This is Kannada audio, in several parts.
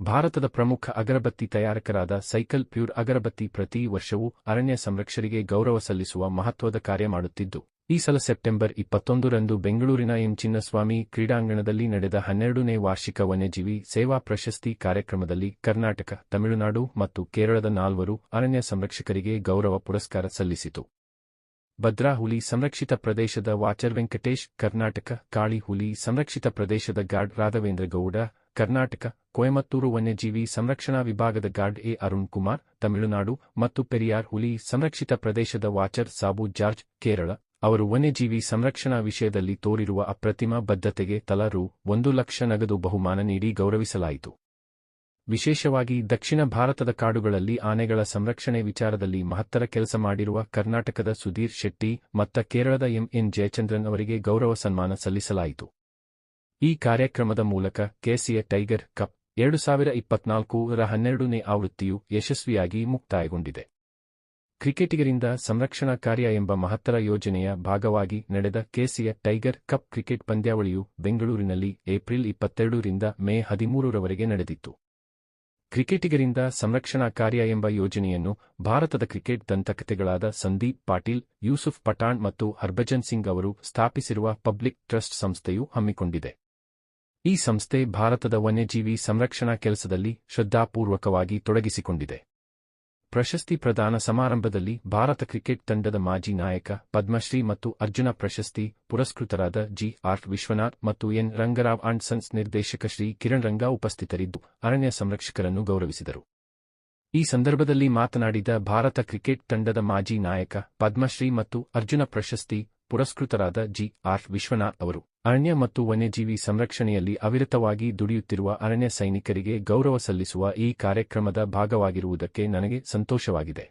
ಭಾರತದ ಪ್ರಮುಖ ಅಗರಬತ್ತಿ ತಯಾರಕರಾದ ಸೈಕಲ್ ಪ್ಯೂರ್ ಅಗರಬತ್ತಿ ಪ್ರತಿ ವರ್ಷವೂ ಅರಣ್ಯ ಸಂರಕ್ಷರಿಗೆ ಗೌರವ ಸಲ್ಲಿಸುವ ಮಹತ್ವದ ಕಾರ್ಯ ಮಾಡುತ್ತಿದ್ದು, ಈ ಸಲ ಸೆಪ್ಟೆಂಬರ್ ಇಪ್ಪತ್ತೊಂದರಂದು ಬೆಂಗಳೂರಿನ ಎಂ ಚಿನ್ನಸ್ವಾಮಿ ಕ್ರೀಡಾಂಗಣದಲ್ಲಿ ನಡೆದ ಹನ್ನೆರಡನೇ ವಾರ್ಷಿಕ ವನ್ಯಜೀವಿ ಸೇವಾ ಪ್ರಶಸ್ತಿ ಕಾರ್ಯಕ್ರಮದಲ್ಲಿ ಕರ್ನಾಟಕ, ತಮಿಳುನಾಡು ಮತ್ತು ಕೇರಳದ ನಾಲ್ವರು ಅರಣ್ಯ ಸಂರಕ್ಷಕರಿಗೆ ಗೌರವ ಪುರಸ್ಕಾರ ಸಲ್ಲಿಸಿತು. ಭದ್ರಾ ಹುಲಿ ಸಂರಕ್ಷಿತ ಪ್ರದೇಶದ ವಾಚರ್ ವೆಂಕಟೇಶ್, ಕರ್ನಾಟಕ ಕಾಳಿ ಹುಲಿ ಸಂರಕ್ಷಿತ ಪ್ರದೇಶದ ಗಾರ್ಡ್ ರಾಘವೇಂದ್ರ ಗೌಡ, ಕರ್ನಾಟಕ ಕೊಯಮತ್ತೂರು ವನ್ಯಜೀವಿ ಸಂರಕ್ಷಣಾ ವಿಭಾಗದ ಗಾರ್ಡ್ ಎ ಅರುಣ್ ಕುಮಾರ್, ತಮಿಳುನಾಡು ಮತ್ತು ಪೆರಿಯಾರ್ ಹುಲಿ ಸಂರಕ್ಷಿತ ಪ್ರದೇಶದ ವಾಚರ್ ಸಾಬು ಜಾರ್ಜ್, ಕೇರಳ. ಅವರು ವನ್ಯಜೀವಿ ಸಂರಕ್ಷಣಾ ವಿಷಯದಲ್ಲಿ ತೋರಿರುವ ಅಪ್ರತಿಮ ಬದ್ಧತೆಗೆ ತಲಾ ರು ಒಂದು ಲಕ್ಷ ನಗದು ಬಹುಮಾನ ನೀಡಿ ಗೌರವಿಸಲಾಯಿತು. ವಿಶೇಷವಾಗಿ ದಕ್ಷಿಣ ಭಾರತದ ಕಾಡುಗಳಲ್ಲಿ ಆನೆಗಳ ಸಂರಕ್ಷಣೆ ವಿಚಾರದಲ್ಲಿ ಮಹತ್ತರ ಕೆಲಸ ಮಾಡಿರುವ ಕರ್ನಾಟಕದ ಸುಧೀರ್ ಶೆಟ್ಟಿ ಮತ್ತ ಕೇರಳದ ಎಂಎನ್ ಜಯಚಂದ್ರನ್ ಅವರಿಗೆ ಗೌರವ ಸನ್ಮಾನ ಸಲ್ಲಿಸಲಾಯಿತು. ಈ ಕಾರ್ಯಕ್ರಮದ ಮೂಲಕ ಕೆಸಿಯ ಟೈಗರ್ ಕಪ್ ಎರಡು ಸಾವಿರ ಇಪ್ಪತ್ನಾಲ್ಕು ಹನ್ನೆರಡನೇ ಆವೃತ್ತಿಯು ಯಶಸ್ವಿಯಾಗಿ ಮುಕ್ತಾಯಗೊಂಡಿದೆ. ಕ್ರಿಕೆಟಿಗರಿಂದ ಸಂರಕ್ಷಣಾ ಕಾರ್ಯ ಎಂಬ ಮಹತ್ತರ ಯೋಜನೆಯ ಭಾಗವಾಗಿ ನಡೆದ ಕೆಸಿಯ ಟೈಗರ್ ಕಪ್ ಕ್ರಿಕೆಟ್ ಪಂದ್ಯಾವಳಿಯು ಬೆಂಗಳೂರಿನಲ್ಲಿ ಏಪ್ರಿಲ್ ಇಪ್ಪತ್ತೆರಡರಿಂದ ಮೇ ಹದಿಮೂರರವರೆಗೆ ನಡೆದಿತ್ತು. ಕ್ರಿಕೆಟಿಗರಿಂದ ಸಂರಕ್ಷಣಾ ಕಾರ್ಯ ಎಂಬ ಯೋಜನೆಯನ್ನು ಭಾರತದ ಕ್ರಿಕೆಟ್ ದಂತಕಥೆಗಳಾದ ಸಂದೀಪ್ ಪಾಟೀಲ್, ಯೂಸುಫ್ ಪಠಾಣ್ ಮತ್ತು ಹರ್ಭಜನ್ ಸಿಂಗ್ ಅವರು ಸ್ಥಾಪಿಸಿರುವ ಪಬ್ಲಿಕ್ ಟ್ರಸ್ಟ್ ಸಂಸ್ಥೆಯು ಹಮ್ಮಿಕೊಂಡಿದೆ. ಈ ಸಂಸ್ಥೆ ಭಾರತದ ವನ್ಯಜೀವಿ ಸಂರಕ್ಷಣಾ ಕೆಲಸದಲ್ಲಿ ಶ್ರದ್ಧಾಪೂರ್ವಕವಾಗಿ ತೊಡಗಿಸಿಕೊಂಡಿದೆ. ಪ್ರಶಸ್ತಿ ಪ್ರದಾನ ಸಮಾರಂಭದಲ್ಲಿ ಭಾರತ ಕ್ರಿಕೆಟ್ ತಂಡದ ಮಾಜಿ ನಾಯಕ ಪದ್ಮಶ್ರೀ ಮತ್ತು ಅರ್ಜುನ ಪ್ರಶಸ್ತಿ ಪುರಸ್ಕೃತರಾದ ಜಿ ಆರ್ ವಿಶ್ವನಾಥ್ ಮತ್ತು ಎನ್ ರಂಗರಾವ್ ಅಂಡ್ ಸನ್ಸ್ ನಿರ್ದೇಶಕ ಶ್ರೀ ಕಿರಣ್ ರಂಗ ಉಪಸ್ಥಿತರಿದ್ದು ಅರಣ್ಯ ಸಂರಕ್ಷಕರನ್ನು ಗೌರವಿಸಿದರು. ಈ ಸಂದರ್ಭದಲ್ಲಿ ಮಾತನಾಡಿದ ಭಾರತ ಕ್ರಿಕೆಟ್ ತಂಡದ ಮಾಜಿ ನಾಯಕ ಪದ್ಮಶ್ರೀ ಮತ್ತು ಅರ್ಜುನ ಪ್ರಶಸ್ತಿ ಪುರಸ್ಕೃತರಾದ ಜಿ ಆರ್ ವಿಶ್ವನಾಥ್ ಅವರು. ಅರಣ್ಯ ಮತ್ತು ವನ್ಯಜೀವಿ ಸಂರಕ್ಷಣೆಯಲ್ಲಿ ಅವಿರತವಾಗಿ ದುಡಿಯುತ್ತಿರುವ ಅರಣ್ಯ ಸೈನಿಕರಿಗೆ ಗೌರವ ಸಲ್ಲಿಸುವ ಈ ಕಾರ್ಯಕ್ರಮದ ಭಾಗವಾಗಿರುವುದಕ್ಕೆ ನನಗೆ ಸಂತೋಷವಾಗಿದೆ.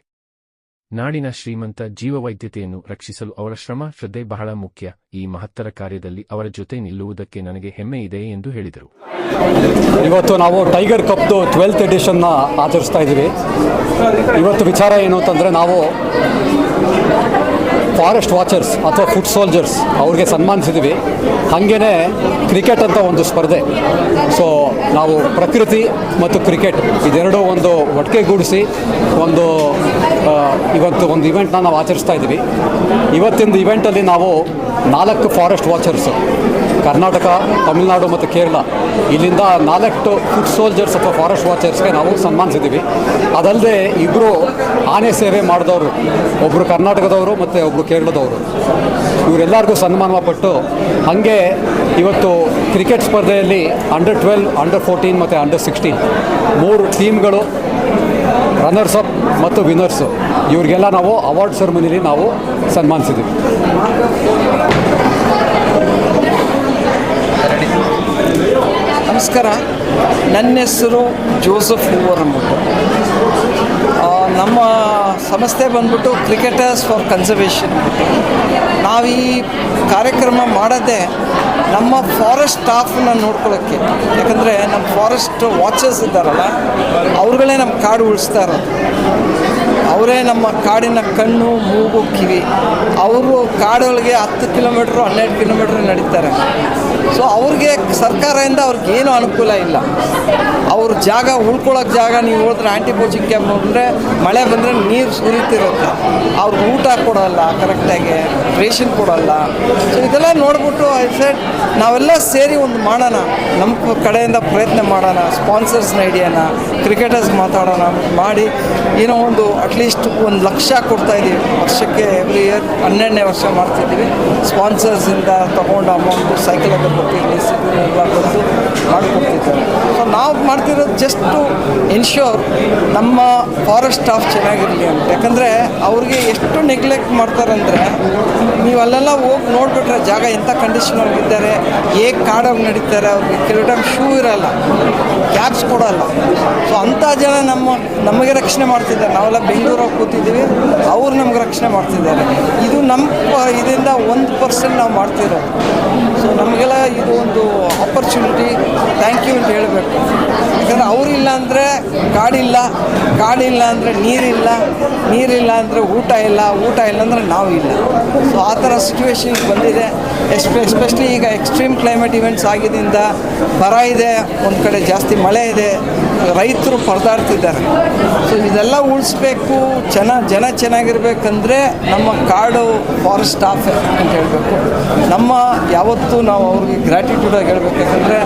ನಾಡಿನ ಶ್ರೀಮಂತ ಜೀವವೈದ್ಯತೆಯನ್ನು ರಕ್ಷಿಸಲು ಅವರ ಶ್ರಮ, ಶ್ರದ್ಧೆ ಬಹಳ ಮುಖ್ಯ. ಈ ಮಹತ್ತರ ಕಾರ್ಯದಲ್ಲಿ ಅವರ ಜೊತೆ ನಿಲ್ಲುವುದಕ್ಕೆ ನನಗೆ ಹೆಮ್ಮೆ ಇದೆ ಎಂದು ಹೇಳಿದರು. ಇವತ್ತು ನಾವು ಟೈಗರ್ ಕಪ್ದು ಟ್ವೆಲ್ತ್ ಎಡಿಷನ್ನ ಆಚರಿಸ್ತಾ ಇದ್ದೀವಿ. ಇವತ್ತು ವಿಚಾರ ಏನು ಅಂತಂದರೆ ನಾವು ಫಾರೆಸ್ಟ್ ವಾಚರ್ಸ್ ಅಥವಾ ಫುಡ್ ಸೋಲ್ಜರ್ಸ್ ಅವ್ರಿಗೆ ಸನ್ಮಾನಿಸಿದ್ದೀವಿ ಹಾಗೇ ಕ್ರಿಕೆಟ್ ಅಂತ ಒಂದು ಸ್ಪರ್ಧೆ. ಸೊ ನಾವು ಪ್ರಕೃತಿ ಮತ್ತು ಕ್ರಿಕೆಟ್ ಇದೆರಡೂ ಒಂದು ಒಟ್ಟಿಗೆಗೂಡಿಸಿ ಒಂದು ಇವತ್ತು ಒಂದು ಇವೆಂಟ್ನ ನಾವು ಆಚರಿಸ್ತಾ ಇದ್ದೀವಿ ಇವತ್ತಿನ ಇವೆಂಟಲ್ಲಿ ನಾವು ನಾಲ್ಕು ಫಾರೆಸ್ಟ್ ವಾಚರ್ಸು ಕರ್ನಾಟಕ, ತಮಿಳುನಾಡು ಮತ್ತು ಕೇರಳ. ಇಲ್ಲಿಂದ ನಾಲ್ಕು ಫುಡ್ ಸೋಲ್ಜರ್ಸ್ ಅಥವಾ ಫಾರೆಸ್ಟ್ ವಾಚರ್ಸ್ಗೆ ನಾವು ಸನ್ಮಾನಿಸಿದ್ದೀವಿ. ಅದಲ್ಲದೆ ಇಬ್ಬರು ಆನೆ ಸೇವೆ ಮಾಡಿದವರು ಒಬ್ಬರು ಕರ್ನಾಟಕದವರು ಮತ್ತು ಒಬ್ಬರು ಕೇರಳದವರು. ಇವರೆಲ್ಲರಿಗೂ ಸನ್ಮಾನ ಪಟ್ಟು ಹಾಗೆ ಇವತ್ತು ಕ್ರಿಕೆಟ್ ಸ್ಪರ್ಧೆಯಲ್ಲಿ ಅಂಡರ್ ಟ್ವೆಲ್ ಅಂಡರ್ ಫೋರ್ಟೀನ್ ಮತ್ತು ಅಂಡರ್ ಸಿಕ್ಸ್ಟೀನ್ ಮೂರು ಟೀಮ್ಗಳು ರನ್ನರ್ಸ್ ಅಪ್ ಮತ್ತು ವಿನ್ನರ್ಸು ಇವರಿಗೆಲ್ಲ ನಾವು ಅವಾರ್ಡ್ ಸೆರೆಮನಿಲಿ ನಾವು ಸನ್ಮಾನಿಸಿದ್ದೀವಿ ನಮಸ್ಕಾರ. ನನ್ನ ಹೆಸರು ಜೋಸಫ್ ಹೂವರ್ ಅಂದ್ಬಿಟ್ಟು ನಮ್ಮ ಸಂಸ್ಥೆ ಬಂದ್ಬಿಟ್ಟು ಕ್ರಿಕೆಟರ್ಸ್ ಫಾರ್ ಕನ್ಸರ್ವೇಷನ್ ನಾವು ಈ ಕಾರ್ಯಕ್ರಮ ಮಾಡೋದೇ ನಮ್ಮ ಫಾರೆಸ್ಟ್ ಸ್ಟಾಫನ್ನ ನೋಡ್ಕೊಳ್ಳೋಕ್ಕೆ ಯಾಕಂದರೆ ನಮ್ಮ ಫಾರೆಸ್ಟ್ ವಾಚರ್ಸ್ ಇದ್ದಾರಲ್ಲ, ಅವ್ರುಗಳೇ ನಮ್ಮ ಕಾಡು ಉಳಿಸ್ತಾ ಇರೋದು. ಅವರೇ ನಮ್ಮ ಕಾಡಿನ ಕಣ್ಣು, ಮೂಗು, ಕಿವಿ. ಅವರು ಕಾಡೊಳಗೆ ಹತ್ತು ಕಿಲೋಮೀಟ್ರು, ಹನ್ನೆರಡು ಕಿಲೋಮೀಟ್ರ್ ನಡೀತಾರೆ. ಸೊ ಅವ್ರಿಗೆ ಸರ್ಕಾರದಿಂದ ಅವ್ರಿಗೇನು ಅನುಕೂಲ ಇಲ್ಲ. ಅವ್ರ ಜಾಗ ಉಳ್ಕೊಳ್ಳೋಕೆ ಜಾಗ, ನೀವು ಹೋದ್ರೆ ಆಂಟಿಬಯೋಟಿಕ್ ಕ್ಯಾಂಪ್ ನೋಡಿದ್ರೆ ಮಳೆ ಬಂದರೆ ನೀರು ಸುರಿತಿರುತ್ತೆ. ಅವ್ರಿಗೆ ಊಟ ಕೊಡೋಲ್ಲ, ಕರೆಕ್ಟಾಗಿ ರೇಷನ್ ಕೊಡೋಲ್ಲ. ಸೊ ಇದೆಲ್ಲ ನೋಡ್ಬಿಟ್ಟು ಐ ಸೆಟ್ ನಾವೆಲ್ಲ ಸೇರಿ ಒಂದು ಮಾಡೋಣ. ನಮ್ಮ ಕಡೆಯಿಂದ ಪ್ರಯತ್ನ ಮಾಡೋಣ. ಸ್ಪಾನ್ಸರ್ಸ್ನ ಹಿಡಿಯೋಣ ಕ್ರಿಕೆಟರ್ಸ್ ಮಾತಾಡೋಣ, ಮಾಡಿ ಏನೋ ಒಂದು ಅಟ್ಲೀಸ್ಟ್ ಒಂದು ಲಕ್ಷ ಕೊಡ್ತಾ ಇದ್ದೀವಿ. ವರ್ಷಕ್ಕೆ ಎವ್ರಿ ಇಯರ್ ಹನ್ನೆರಡನೇ ವರ್ಷ ಮಾಡ್ತಿದ್ದೀವಿ. ಸ್ಪಾನ್ಸರ್ಸಿಂದ ತೊಗೊಂಡು ಅಮೌಂಟು ಸೈಕಲ್ ಅಗರಬತ್ತಿ ಎಲ್ಲ ಬಂದು ಮಾಡಿಕೊಡ್ತಿದ್ದಾರೆ. ಸೊ ನಾವು ಮಾಡ್ತಿರೋದು ಜಸ್ಟು ಟು ನಮ್ಮ ಫಾರೆಸ್ಟ್ ಸ್ಟಾಫ್ ಚೆನ್ನಾಗಿರಲಿ ಅಂತ. ಯಾಕಂದರೆ ಅವ್ರಿಗೆ ಎಷ್ಟು ನೆಗ್ಲೆಕ್ಟ್ ಮಾಡ್ತಾರಂದರೆ ನೀವು ಅಲ್ಲೆಲ್ಲ ಹೋಗಿ ನೋಡಿಬಿಟ್ರೆ ಜಾಗ ಎಂಥ ಕಂಡೀಷನ್ ಇದ್ದಾರೆ, ಹೇಗೆ ಕಾಡಾಗಿ ನಡೀತಾರೆ, ಅವ್ರಿಗೆ ಕೆಲವು ಟೈಮ್ ಶೂ ಇರಲ್ಲ ಕ್ಯಾಬ್ಸ್ ಕೊಡಲ್ಲ. ಸೊ ಅಂಥ ಜನ ನಮ್ಮ, ನಮಗೆ ರಕ್ಷಣೆ ಮಾಡ್ತಿದ್ದಾರೆ. ನಾವೆಲ್ಲ ಬೆಂಗಳೂರಾಗ ಕೂತಿದ್ದೀವಿ, ಅವ್ರು ನಮ್ಗೆ ರಕ್ಷಣೆ ಮಾಡ್ತಿದ್ದಾರೆ. ಇದು ನಮ್ಮ ಇದರಿಂದ ಒಂದು ಪರ್ಸೆಂಟ್ ನಾವು ಮಾಡ್ತಿರೋದು. ಸೊ ನಮಗೆಲ್ಲ ಇದು ಒಂದು ಆಪರ್ಚುನಿಟಿ ಥ್ಯಾಂಕ್ ಯು ಅಂತ ಹೇಳಬೇಕು. ಯಾಕಂದರೆ ಅವರಿಲ್ಲ ಅಂದರೆ ಕಾಡಿಲ್ಲ ಕಾಡಿಲ್ಲ ಅಂದರೆ ನೀರಿಲ್ಲ ನೀರಿಲ್ಲ ಅಂದರೆ ಊಟ ಇಲ್ಲ ಊಟ ಇಲ್ಲ ಅಂದರೆ ನಾವು ಇಲ್ಲ. ಸೊ ಆ ಥರ ಸಿಚುವೇಶನ್ ಬಂದಿದೆ. ಎಸ್ಪೆ ಎಸ್ಪೆಷಲಿ ಈಗ ಎಕ್ಸ್ಟ್ರೀಮ್ ಕ್ಲೈಮೇಟ್ ಇವೆಂಟ್ಸ್ ಆಗಿದ್ದರಿಂದ ಬರ ಇದೆ, ಒಂದು ಕಡೆ ಜಾಸ್ತಿ ಮಳೆ ಇದೆ, ರೈತರು ಪರದಾಡ್ತಿದ್ದಾರೆ. ಸೊ ಇದೆಲ್ಲ ಉಳಿಸ್ಬೇಕು, ಜನ ಜನ ಚೆನ್ನಾಗಿರ್ಬೇಕಂದ್ರೆ ನಮ್ಮ ಕಾಡು ಫಾರೆಸ್ಟ್ ಸ್ಟಾಫ್ ಅಂತ ಹೇಳಬೇಕು. ನಮ್ಮ ಯಾವತ್ತೂ ನಾವು ಅವ್ರಿಗೆ ಗ್ರ್ಯಾಟಿಟ್ಯೂಡಾಗಿ ಹೇಳ್ಬೇಕು ಯಾಕಂದರೆ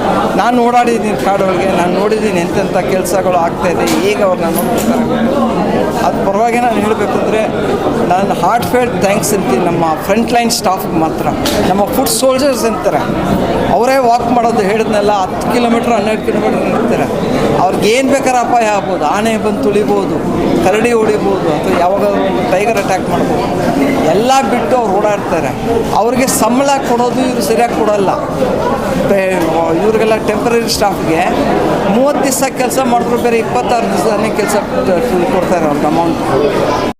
ನಾನು ಓಡಾಡಿದ್ದೀನಿ ಕಾಡೊಳಗೆ ನಾನು ನೋಡಿದ್ದೀನಿ ಎಂತೆಂಥ ಕೆಲಸಗಳು ಆಗ್ತಾಯಿದೆ ಈಗ ಅವ್ರನ್ನ ನೋಡ್ತಾರೆ ಅದು ಪರವಾಗಿ ನಾನು ಹೇಳಬೇಕು ಅಂದರೆ ನಾನು ಹಾರ್ಟ್ ಫೇಲ್ಡ್ ಥ್ಯಾಂಕ್ಸ್ ಅಂತೀನಿ ನಮ್ಮ ಫ್ರಂಟ್ ಲೈನ್ ಸ್ಟಾಫ್ಗೆ ಮಾತ್ರ. ನಮ್ಮ ಫುಡ್ ಸೋಲ್ಜರ್ಸ್ ಅಂತಾರೆ. ಅವರೇ ವಾಕ್ ಮಾಡೋದು ಹೇಳಿದ್ನೆಲ್ಲ, ಹತ್ತು ಕಿಲೋಮೀಟ್ರ್ ಹನ್ನೆರಡು ಕಿಲೋಮೀಟ್ರ್ ಇರ್ತಾರೆ ಅವ್ರಿಗೆ ಏನು ಬೇಕಾದ್ರೆ ಅಪಾಯ ಆಗ್ಬೋದು. ಆನೆ ಬಂದು ತುಳಿಬೋದು, ಕರಡಿ ಹೊಡಿಬೋದು ಅಥವಾ ಯಾವಾಗಾದ್ರೂ ಒಂದು ಟೈಗರ್ ಅಟ್ಯಾಕ್ ಮಾಡ್ಬೋದು. ಎಲ್ಲ ಬಿಟ್ಟು ಅವ್ರು ಓಡಾಡ್ತಾರೆ. ಅವ್ರಿಗೆ ಸಂಬಳ ಕೊಡೋದು ಇವರು ಸರಿಯಾಗಿ ಕೊಡೋಲ್ಲ. ಇವ್ರಿಗೆಲ್ಲ ಟೆಂಪ್ರರಿ ಸ್ಟಾಫ್ಗೆ ಮೂವತ್ತು ದಿವಸ ಕೆಲಸ ಮಾಡಿದ್ರು ಬೇರೆ ಇಪ್ಪತ್ತಾರು ದಿವಸನೇ ಕೆಲಸ ಕೊಡ್ತಾರೆ ಅವ್ರಿಗೆ ಅಮೌಂಟ್